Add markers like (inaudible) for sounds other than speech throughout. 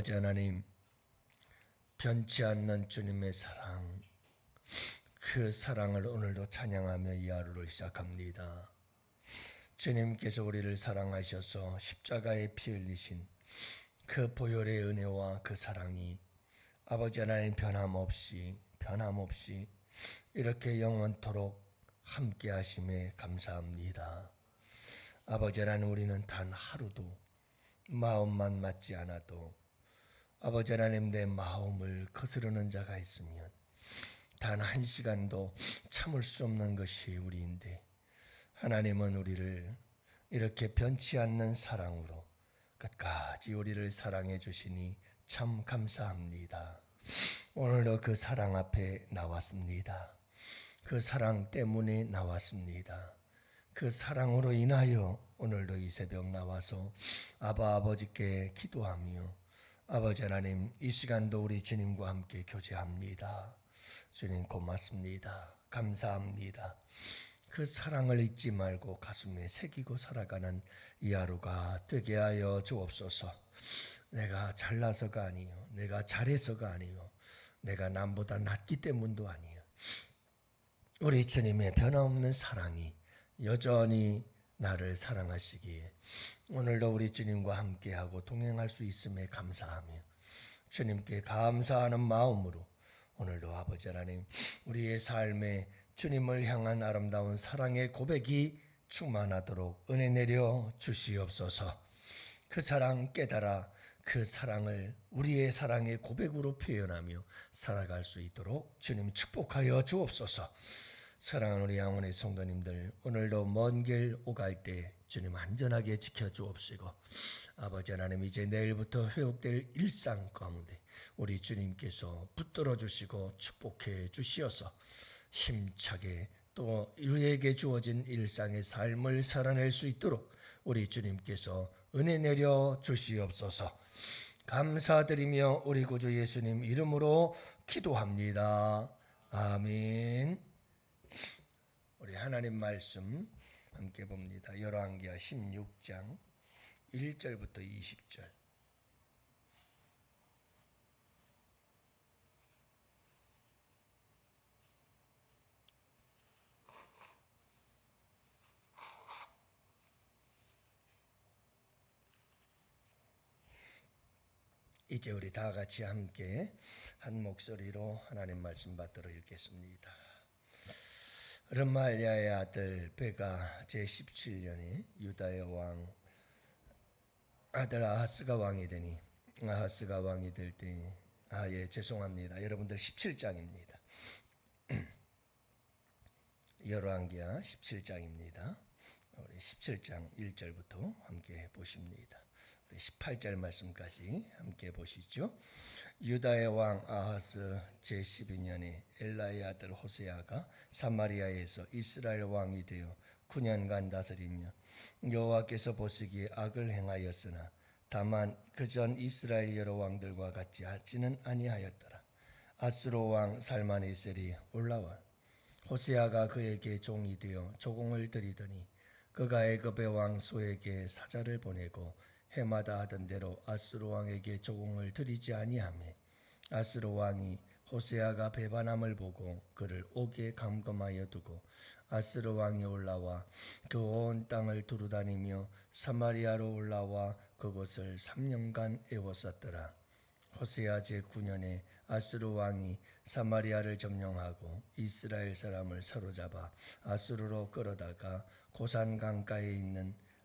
아버지 하나님 변치 않는 주님의 사랑 그 사랑을 오늘도 찬양하며 이 하루를 시작합니다. 주님께서 우리를 사랑하셔서 십자가에 피 흘리신 그 보혈의 은혜와 그 사랑이 아버지 하나님 변함없이 변함없이 이렇게 영원토록 함께 하심에 감사합니다. 아버지 하나님 우리는 단 하루도 마음만 맞지 않아도 아버지 하나님 내 마음을 거스르는 자가 있으면 단 한 시간도 참을 수 없는 것이 우리인데 하나님은 우리를 이렇게 변치 않는 사랑으로 끝까지 우리를 사랑해 주시니 참 감사합니다. 오늘도 그 사랑 앞에 나왔습니다. 그 사랑 때문에 나왔습니다. 그 사랑으로 인하여 오늘도 이 새벽 나와서 아바 아버지께 기도하며 아버지 하나님 이 시간도 우리 주님과 함께 교제합니다. 주님 고맙습니다. 감사합니다. 그 사랑을 잊지 말고 가슴에 새기고 살아가는 이 하루가 되게 하여 주옵소서. 내가 잘나서가 아니요. 내가 잘해서가 아니요. 내가 남보다 낫기 때문도 아니요. 우리 주님의 변함없는 사랑이 여전히 나를 사랑하시기에 오늘도 우리 주님과 함께하고 동행할 수 있음에 감사하며 주님께 감사하는 마음으로 오늘도 아버지 하나님 우리의 삶에 주님을 향한 아름다운 사랑의 고백이 충만하도록 은혜 내려 주시옵소서. 그 사랑 깨달아 그 사랑을 우리의 사랑의 고백으로 표현하며 살아갈 수 있도록 주님 축복하여 주옵소서. 사랑하는 우리 양원의 성도님들 오늘도 먼 길 오갈 때 주님 안전하게 지켜주옵시고 아버지 하나님 이제 내일부터 회복될 일상 가운데 우리 주님께서 붙들어 주시고 축복해 주시어서 힘차게 또 우리에게 주어진 일상의 삶을 살아낼 수 있도록 우리 주님께서 은혜 내려 주시옵소서 감사드리며 우리 구주 예수님 이름으로 기도합니다. 아멘. 우리 하나님 말씀 함께 봅니다. 열왕기하 16장 1절부터 20절. 이제 우리 다 같이 함께 한 목소리로 하나님 말씀 받들어 읽겠습니다. 르말리아의 아들 베가 제 17년에 유다의 왕 아들 아하스가 왕이 되니 아하스가 왕이 될 때 아 예 죄송합니다. 여러분들 17장입니다. (clears throat) 열왕기하 17장입니다. 우리 17장 1절부터 함께 보십니다. 18절 말씀까지 함께 보시죠. 유다의 왕 아하스 제12년에 엘라의 아들 호세아가 사마리아에서 이스라엘 왕이 되어 9년간 다스리며 여호와께서 보시기에 악을 행하였으나 다만 그 전 이스라엘 여러 왕들과 같이 하지는 아니하였더라. 아스로 왕 살마네셀이 올라와 호세아가 그에게 종이 되어 조공을 드리더니 그가 애굽의 왕 소에게 사자를 보내고 해마다 하던 대로 아스로 왕에게 조공을 드리지 아니하매 아스로 왕이 호세아가 배반함을 보고 그를 옥에 감금하여 두고 아스로 왕이 올라와 그 온 땅을 두루다니며 사마리아로 올라와 그곳을 3년간 애워쌌더라. 호세아 제9년에 아스루 왕이 사마리아를 점령하고 이스라엘 사람을 사로잡아 아스루로 끌어다가 고산 강가에 있는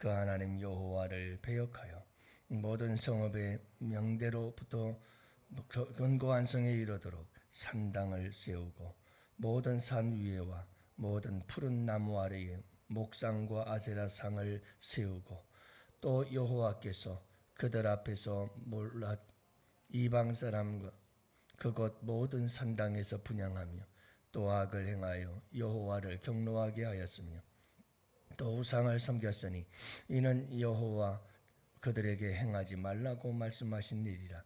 그 하나님 여호와를 배역하여 모든 성읍의 명대로부터 견고한 성에 이르도록 산당을 세우고 모든 산 위에와 모든 푸른 나무 아래에 목상과 아세라상을 세우고 또 여호와께서 그들 앞에서 몰라 이방 사람과 그곳 모든 산당에서 분양하며 또 악을 행하여 여호와를 경노하게 하였으며 또 우상을 섬겼으니 이는 여호와 그들에게 행하지 말라고 말씀하신 일이라.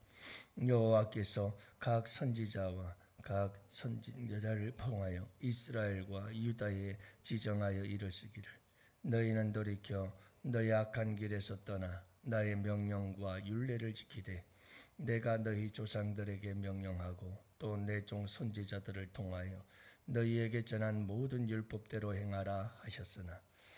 여호와께서 각 선지자와 각 선지자를 통하여 이스라엘과 유다에 지정하여 이르시기를. 너희는 돌이켜 너희 악한 길에서 떠나 나의 명령과 율례를 지키되 내가 너희 조상들에게 명령하고 또 내 종 선지자들을 통하여 너희에게 전한 모든 율법대로 행하라 하셨으나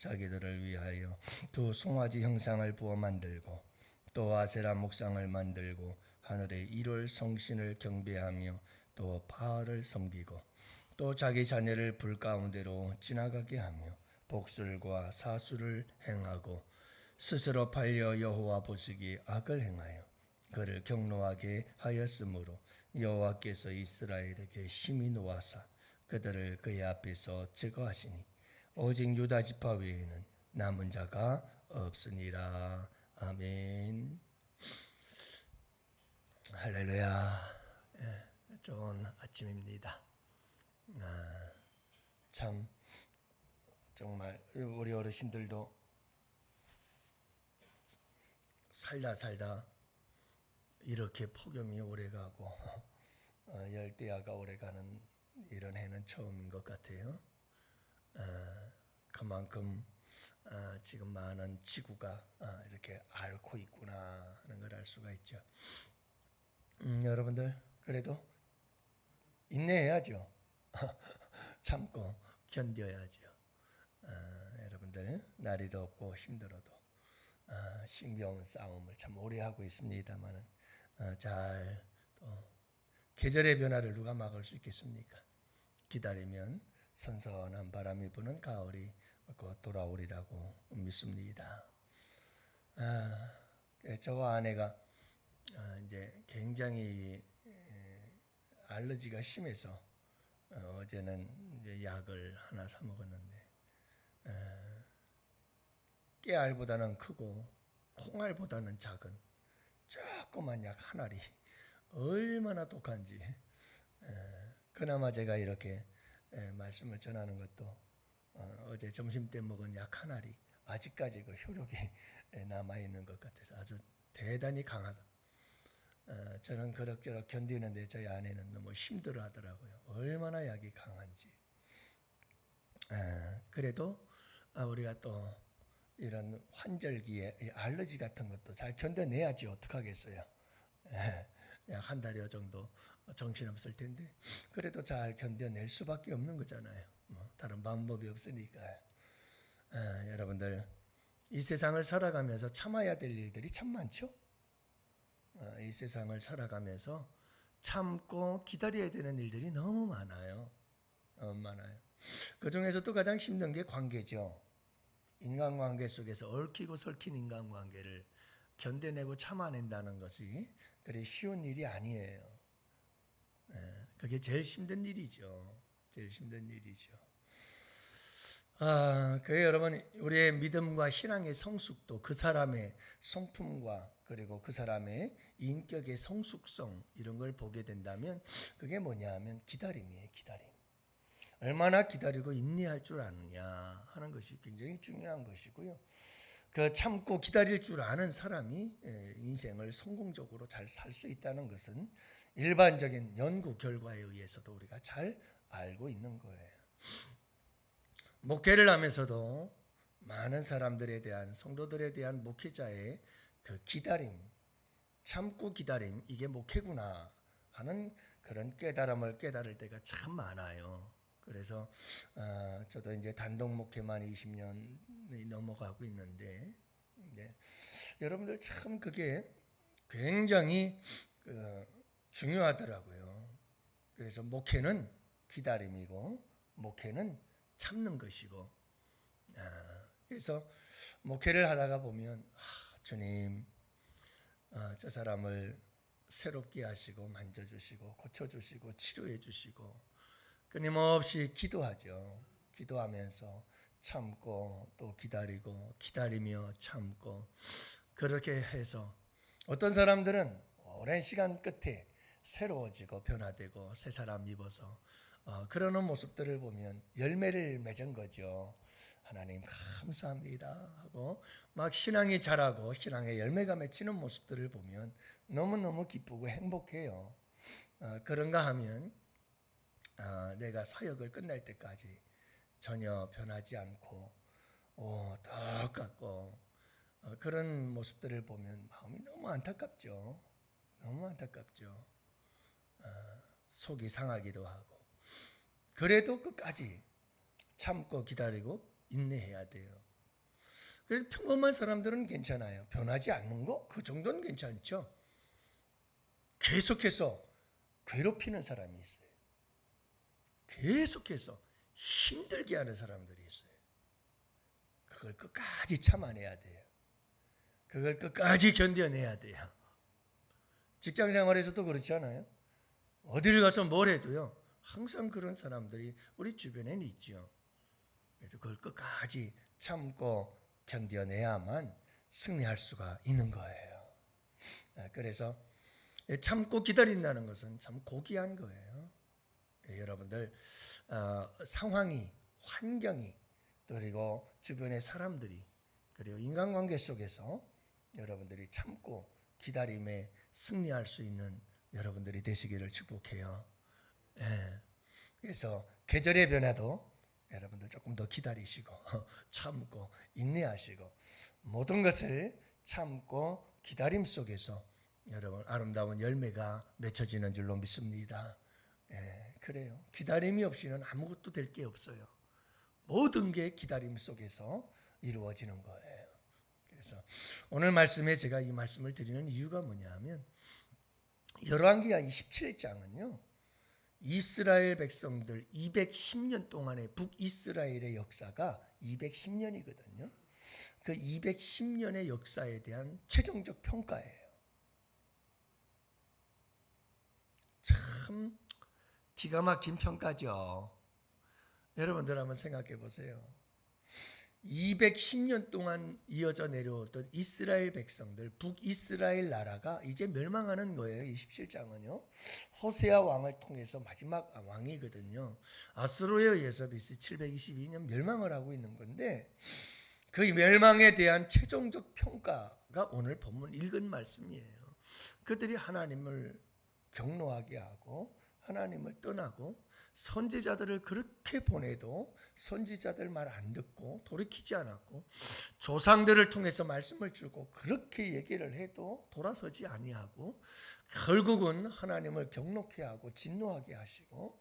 자기들을 위하여 두 송아지 형상을 부어 만들고 또 아세라 목상을 만들고 하늘의 일월 성신을 경배하며 또 바알을 섬기고 또 자기 자녀를 불 가운데로 지나가게 하며 복술과 사수를 행하고 스스로 팔려 여호와 보시기 악을 행하여 그를 경노하게 하였으므로 여호와께서 이스라엘에게 심히 노하사 그들을 그의 앞에서 제거하시니 오직 유다 지파 외에는 남은 자가 없으니라. 아멘. 할렐루야. 예, 좋은 아침입니다. 아, 참 정말 우리 어르신들도 살다 살다 이렇게 폭염이 오래가고 어, 열대야가 오래가는 이런 해는 처음인 것 같아요. 어, 그만큼 어, 지금 많은 지구가 어, 이렇게 앓고 있구나 하는 걸 알 수가 있죠. 음, 여러분들 그래도 인내해야죠. (laughs) 참고 견뎌야죠. 어, 여러분들 날이 덥고 힘들어도 어, 신경 싸움을 참 오래 하고 있습니다만은 어, 잘또 계절의 변화를 누가 막을 수 있겠습니까? 기다리면 선선한 바람이 부는 가을이 곧 돌아오리라고 믿습니다. 아, 예, 저와 아내가 아, 이제 굉장히 에, 알러지가 심해서 어, 제는 이제 약을 하나 사 먹었는데 에, 깨알보다는 크고 콩알보다는 작은 조그만 약 하나리 얼마나 독한지 에, 그나마 제가 이렇게 에, 말씀을 전하는 것도 어, 제 점심 때 먹은 약 하나리 아직까지 그 효력이 남아 있는 것 같아서 아주 대단히 강하다. 어, 저는 그럭저럭 견디는데 저희 아내는 너무 힘들어 하더라고요. 얼마나 약이 강한지. 에, 그래도 아, 우리가 또 이런 환절기에 이 알러지 같은 것도 잘 견뎌내야지 어떡하겠어요. 약 한 달여 정도 정신없을 텐데 그래도 잘 견뎌낼 수밖에 없는 거잖아요. 뭐 다른 방법이 없으니까. 아, 여러분들 이 세상을 살아가면서 참아야 될 일들이 참 많죠. 아, 이 세상을 살아가면서 참고 기다려야 되는 일들이 너무 많아요. 너무 많아요. 그 중에서도 가장 힘든 게 관계죠. 인간관계 속에서 얽히고 설킨 인간관계를 견뎌내고 참아낸다는 것이 그리 쉬운 일이 아니에요. 예, 그게 제일 힘든 일이죠. 제일 힘든 일이죠. 아, 그 여러분 우리의 믿음과 신앙의 성숙도 그 사람의 성품과 그리고 그 사람의 인격의 성숙성 이런 걸 보게 된다면 그게 뭐냐 하면 기다림이에요. 기다림. 얼마나 기다리고 인내할 줄 아느냐 하는 것이 굉장히 중요한 것이고요. 그 참고 기다릴 줄 아는 사람이 예, 인생을 성공적으로 잘 살 수 있다는 것은 일반적인 연구 결과에 의해서도 우리가 잘 알고 있는 거예요. 목회를 하면서도 많은 사람들에 대한 성도들에 대한 목회자의 그 기다림, 참고 기다림 이게 목회구나 하는 그런 깨달음을 깨달을 때가 참 많아요. 그래서 어, 저도 이제 단독 목회만 20년이 넘어가고 있는데 이제 여러분들 참 그게 굉장히 그 중요하더라고요. 그래서 목회는 기다림이고 목회는 참는 것이고 아, 그래서 목회를 하다가 보면 아, 주님 아, 저 사람을 새롭게 하시고 만져주시고 고쳐주시고 치료해주시고 끊임없이 기도하죠. 기도하면서 참고 또 기다리고 기다리며 참고 그렇게 해서 어떤 사람들은 오랜 시간 끝에 새로워지고 변화되고 새 사람 입어서 어, 그러는 모습들을 보면 열매를 맺은 거죠. 하나님 감사합니다 하고 막 신앙이 자라고 신앙의 열매가 맺히는 모습들을 보면 너무너무 기쁘고 행복해요. 어, 그런가 하면 어, 내가 사역을 끝날 때까지 전혀 변하지 않고 오, 똑같고 어, 그런 모습들을 보면 마음이 너무 안타깝죠. 너무 안타깝죠. 어, 속이 상하기도 하고 그래도 끝까지 참고 기다리고 인내해야 돼요. 그래도 평범한 사람들은 괜찮아요. 변하지 않는 거? 그 정도는 괜찮죠. 계속해서 괴롭히는 사람이 있어요. 계속해서 힘들게 하는 사람들이 있어요. 그걸 끝까지 참아내야 돼요. 그걸 끝까지 견뎌내야 돼요. 직장 생활에서도 그렇지 않아요? 어디를 가서 뭘 해도요. 항상 그런 사람들이 우리 주변에는 있죠. 그래서 그걸 끝까지 참고 견뎌내야만 승리할 수가 있는 거예요. 아, 그래서 참고 기다린다는 것은 참 고귀한 거예요. 예, 여러분들 어, 상황이 환경이 그리고 주변의 사람들이 그리고 인간관계 속에서 여러분들이 참고 기다림에 승리할 수 있는 여러분들이 되시기를 축복해요. 예. 그래서 계절의 변화도 여러분들 조금 더 기다리시고 (laughs) 참고 인내하시고 모든 것을 참고 기다림 속에서 여러분 아름다운 열매가 맺혀지는 줄로 믿습니다. 예, 그래요. 기다림이 없이는 아무것도 될 게 없어요. 모든 게 기다림 속에서 이루어지는 거예요. 그래서 오늘 말씀에 제가 이 말씀을 드리는 이유가 뭐냐면 열왕기하 27장은요. 이스라엘 백성들 210년 동안의 북이스라엘의 역사가 210년이거든요. 그 210년의 역사에 대한 최종적 평가예요. 참 기가 막힌 평가죠. 여러분들 한번 생각해 보세요. 210년 동안 이어져 내려오던 이스라엘 백성들, 북이스라엘 나라가 이제 멸망하는 거예요. 27장은요. 호세아 왕을 통해서 마지막 왕이거든요. 아스로에 의해서 BC 722년 멸망을 하고 있는 건데 그 멸망에 대한 최종적 평가가 오늘 본문 읽은 말씀이에요. 그들이 하나님을 경노하게 하고 하나님을 떠나고 선지자들을 그렇게 보내도 선지자들 말 안 듣고 돌이키지 않았고 조상들을 통해서 말씀을 주고 그렇게 얘기를 해도 돌아서지 아니하고 결국은 하나님을 경록해 하고 진노하게 하시고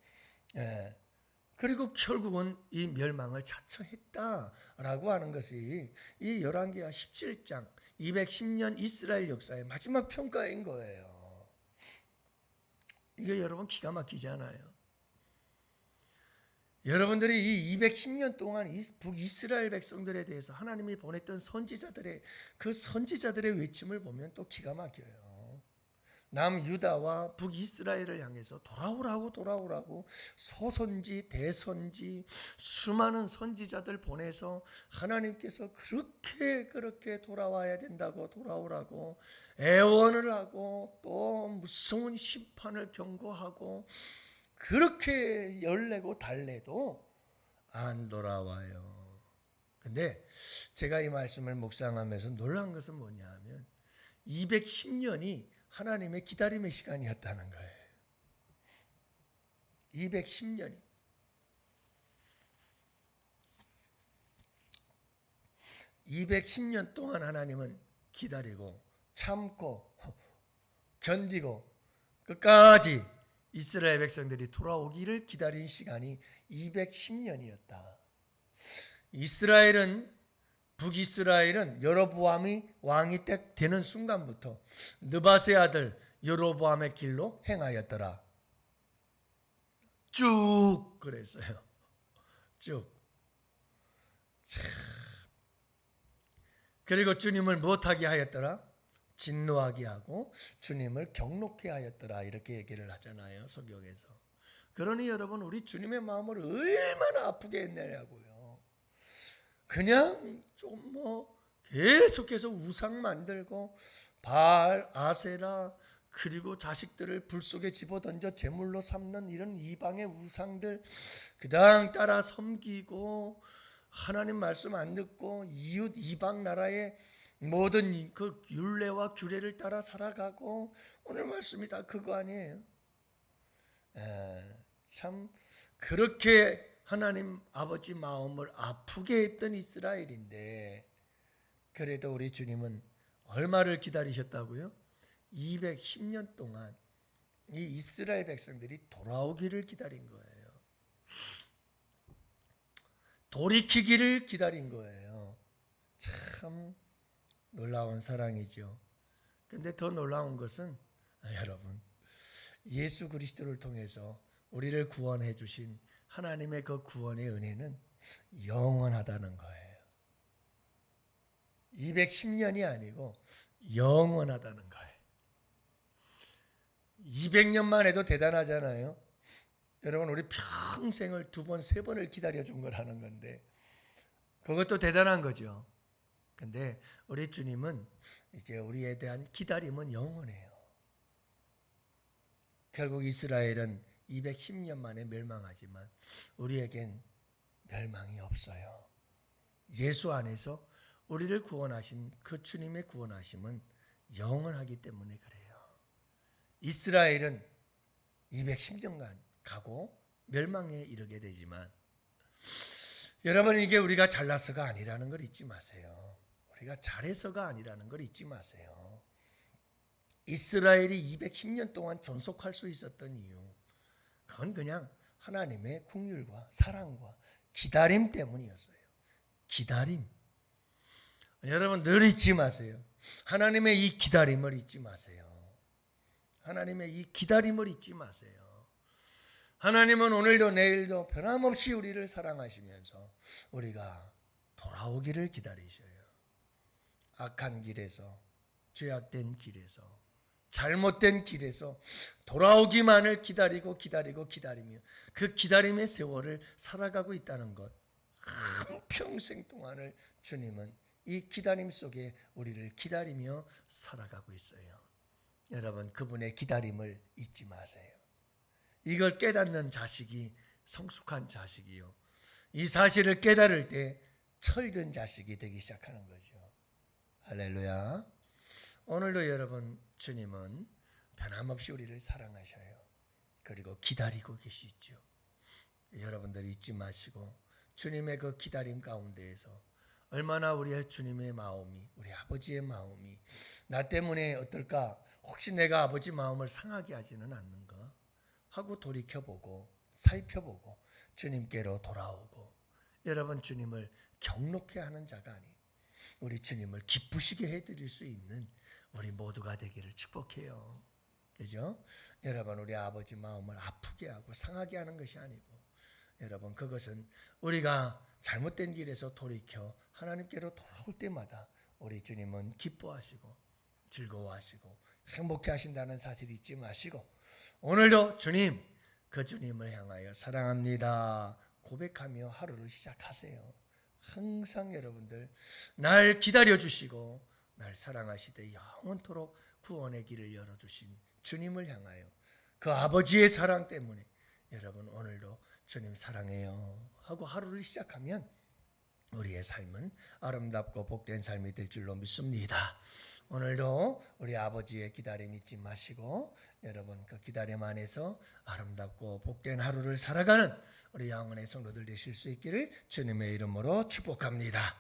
예. 그리고 결국은 이 멸망을 자처했다라고 하는 것이 이 열왕기하 17장 210년 이스라엘 역사의 마지막 평가인 거예요. 이거 여러분 기가 막히지 않아요? 여러분들이 이 210년 동안 북이스라엘 백성들에 대해서 하나님이 보냈던 선지자들의 그 선지자들의 외침을 보면 또 기가 막혀요. 남유다와 북이스라엘을 향해서 돌아오라고 돌아오라고 소선지 대선지 수많은 선지자들 보내서 하나님께서 그렇게 그렇게 돌아와야 된다고 돌아오라고 애원을 하고 또 무서운 심판을 경고하고 그렇게 열내고 달래도 안 돌아와요. 근데 제가 이 말씀을 묵상하면서 놀란 것은 뭐냐 하면 210년이 하나님의 기다림의 시간이었다는 거예요. 210년이. 210년 동안 하나님은 기다리고 참고 (laughs) 견디고 끝까지 이스라엘 백성들이 돌아오기를 기다린 시간이 210년이었다. 이스라엘은 북이스라엘은 여로보암이 왕이 딱 되는 순간부터 느바세 아들 여로보암의 길로 행하였더라. 쭉 그랬어요. (laughs) 쭉. 참. 그리고 주님을 못하게 하였더라. 진노하게 하고 주님을 경록해 하였더라. 이렇게 얘기를 하잖아요. 성경에서. 그러니 여러분 우리 주님의 마음을 얼마나 아프게 했냐고요. 그냥 좀 뭐 계속해서 우상 만들고 바알, 아세라 그리고 자식들을 불 속에 집어던져 제물로 삼는 이런 이방의 우상들 그당 따라 섬기고 하나님 말씀 안 듣고 이웃 이방 나라의 모든 그 율례와 규례를 따라 살아가고 오늘 말씀이 다 그거 아니에요. 에, 참 그렇게 하나님 아버지 마음을 아프게 했던 이스라엘인데 그래도 우리 주님은 얼마를 기다리셨다고요? 210년 동안 이 이스라엘 백성들이 돌아오기를 기다린 거예요. 돌이키기를 기다린 거예요. 참 놀라운 사랑이죠. 근데 더 놀라운 것은 아, 여러분 예수 그리스도를 통해서 우리를 구원해 주신 하나님의 그 구원의 은혜는 영원하다는 거예요. 210년이 아니고 영원하다는 거예요. 200년만 해도 대단하잖아요. 여러분 우리 평생을 두 번, 세 번을 기다려 준 거라는 건데 그것도 대단한 거죠. 근데 우리 주님은 이제 우리에 대한 기다림은 영원해요. 결국 이스라엘은 210년 만에 멸망하지만 우리에겐 멸망이 없어요. 예수 안에서 우리를 구원하신 그 주님의 구원하심은 영원하기 때문에 그래요. 이스라엘은 210년간 가고 멸망에 이르게 되지만 여러분 이게 우리가 잘나서가 아니라는 걸 잊지 마세요. 우리가 잘해서가 아니라는 걸 잊지 마세요. 이스라엘이 210년 동안 존속할 수 있었던 이유 그건 그냥 하나님의 국률과 사랑과 기다림 때문이었어요. 기다림. 여러분 늘 잊지 마세요. 하나님의 이 기다림을 잊지 마세요. 하나님의 이 기다림을 잊지 마세요. 하나님은 오늘도 내일도 변함없이 우리를 사랑하시면서 우리가 돌아오기를 기다리셔요. 악한 길에서, 죄악된 길에서, 잘못된 길에서 돌아오기만을 기다리고 기다리고 기다리며 그 기다림의 세월을 살아가고 있다는 것. 한 평생 동안을 주님은 이 기다림 속에 우리를 기다리며 살아가고 있어요. 여러분 그분의 기다림을 잊지 마세요. 이걸 깨닫는 자식이 성숙한 자식이요. 이 사실을 깨달을 때 철든 자식이 되기 시작하는 거죠. 할렐루야. 오늘도 여러분 주님은 변함없이 우리를 사랑하셔요. 그리고 기다리고 계시죠. 여러분들 잊지 마시고 주님의 그 기다림 가운데에서 얼마나 우리의 주님의 마음이 우리 아버지의 마음이 나 때문에 어떨까 혹시 내가 아버지 마음을 상하게 하지는 않는가 하고 돌이켜보고 살펴보고 주님께로 돌아오고 여러분 주님을 경록해 하는 자가 아니 우리 주님을 기쁘시게 해드릴 수 있는 우리 모두가 되기를 축복해요. 그죠? 여러분 우리 아버지 마음을 아프게 하고 상하게 하는 것이 아니고 여러분 그것은 우리가 잘못된 길에서 돌이켜 하나님께로 돌아올 때마다 우리 주님은 기뻐하시고 즐거워하시고 행복해 하신다는 사실 잊지 마시고 오늘도 주님 그 주님을 향하여 사랑합니다 고백하며 하루를 시작하세요. 항상 여러분들 날 기다려 주시고 날 사랑하시되 영원토록 구원의 길을 열어 주신 주님을 향하여 그 아버지의 사랑 때문에 여러분 오늘도 주님 사랑해요 하고 하루를 시작하면 우리의 삶은 아름답고 복된 삶이 될 줄로 믿습니다. 오늘도 우리 아버지의 기다림 잊지 마시고 여러분 그 기다림 안에서 아름답고 복된 하루를 살아가는 우리 영원의 성도들 되실 수 있기를 주님의 이름으로 축복합니다.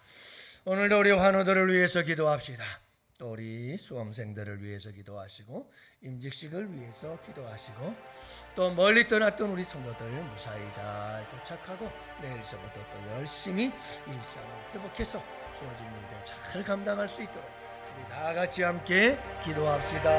오늘도 우리 환우들을 위해서 기도합시다. 또 우리 수험생들을 위해서 기도하시고 임직식을 위해서 기도하시고 또 멀리 떠났던 우리 성도들 무사히 잘 도착하고 내일서부터 또 열심히 일상을 회복해서 주어진 일들 잘 감당할 수 있도록 우리 다 같이 함께 기도합시다.